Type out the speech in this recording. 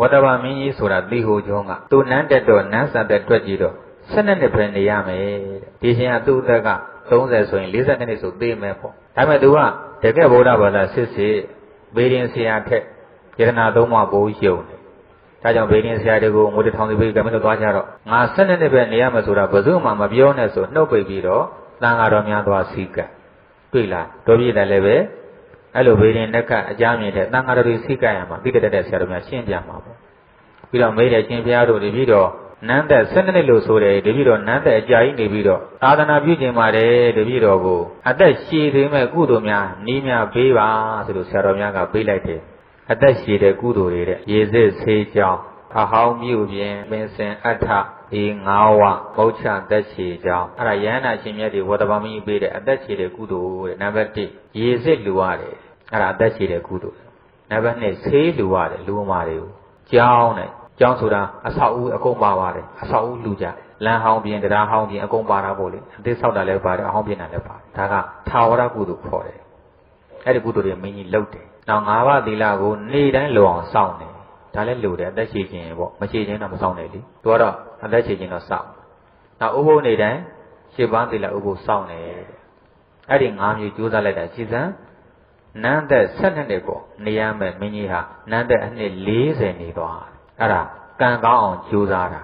ဝတ္တဗမင်းကြီးဆိုတာသီဟိုကျောင်းကသူနန်းတက်တော့နန်းဆန်တဲ့တွက်ကြည့်တော့12နှစ်ပဲနေရမယ်တဲ့ဒီရှင်ကသူ့အသက်က30ဆိုရင်40နှစ်ဆိုသေးမယ်ပေါ့ဒါပေမဲ့သူကတကယ်ဗုဒ္ဓဘာသာစစ်စစ်ဘေးရင်ဆရာထက်ယတနာသုံးပါးဘိုးရှုံတယ်ဒါကြောင့်ဘေးရင်ဆရာတွေကိုငွေတစ်ထောင်စီပေးကမင်းတို့သွားကြတော့ငါ12နှစ်ပဲနေရမယ်ဆိုတာဘယ်သူမှမပြောနဲ့ဆိုနှုတ်ပိတ်ပြီးတော့တန်ဃာတော်များသွားစီကပ်တွေ့လားတော်ပြည့်တယ်လည်းပဲ အဲ့လိုဘေးရင်လက်ကအကြမ်းမြင်တဲ့တန်ဃာတော်တွေစီကပ်ရမှာတိတက်တဲ့ဆရာတော်များရှင်းပြမှာပေါ့ပြီးတော့မေးတယ်ရှင်ဘုရားတို့တပည့်တော်နန်းသက်12နှစ်လို့ဆိုတယ်တပည့်တော်နန်းသက်အကြာကြီးနေပြီးတော့သာသနာပြုကျင်ပါတယ်တပည့်တော်ကိုအသက်ရှည်သေးမဲ့ကုသိုလ်များနီးများပေးပါဆိုလို့ဆရာတော်များကပေးလိုက်တယ်အသက်ရှည်တဲ့ကုသိုလ်တွေတဲ့ရေစစ်ဆေးကြောင်းအဟောင်းပြုပြင်ပင်စင်အထအေငါးဝမောချသက်ရှည်ကြောင်းအဲ့ဒါယန္နာရှင်မြတ်တွေဝတ္တပမင်းပေးတဲ့အသက်ရှည်တဲ့ကုသိုလ်တဲ့နံပါတ်1ရေစစ်လူရတယ် အဲ့ဒါအသက်ရှည်တဲ့ကုသိုလ်နံပါတ်2ဆေးလူရတယ်လူမာတွေကိုကြောင်းတဲ့ကျောင်းဆိုတာအဆောက်အဦအကုန်ပါပါတယ်အဆောက်အဦလူကြလမ်းဟောင်းပြင်တရားဟောင်းပြင်အကုန်ပါတာပေါ့လေအသေးဆောက်တာလည်းပါတယ်အဟောင်းပြင်တာလည်းပါတယ်ဒါကသာဝရကုသိုလ်ခေါ်တယ်အဲ့ဒီကုသိုလ်တွေမင်းကြီးလုပ်တယ်နောက်၅ပါးသီလကိုနေ့တိုင်းလုံအောင်စောင့်တယ်ဒါလည်းလိုတယ်အသက်ရှည်ခြင်းပေါ့မရှည်ခြင်းတော့မစောင့်နဲ့လေသူကတော့အသက်ရှည်ခြင်းတော့စောင့်နောက်ဥပုသ်နေ့တိုင်းရှစ်ပါးသီလဥပုသ်စောင့်တယ်အဲ့ဒီ၅မျိုးကြိုးစားလိုက်တာရှင်းစမ်း နန်းသက်12နှစ်ပေါ့နေရမယ်မင်းကြီးဟာနန်းသက်အနှစ်40နေသွားတယ်အဲ့ဒါကံကောင်းအောင်ကြိုးစားတာ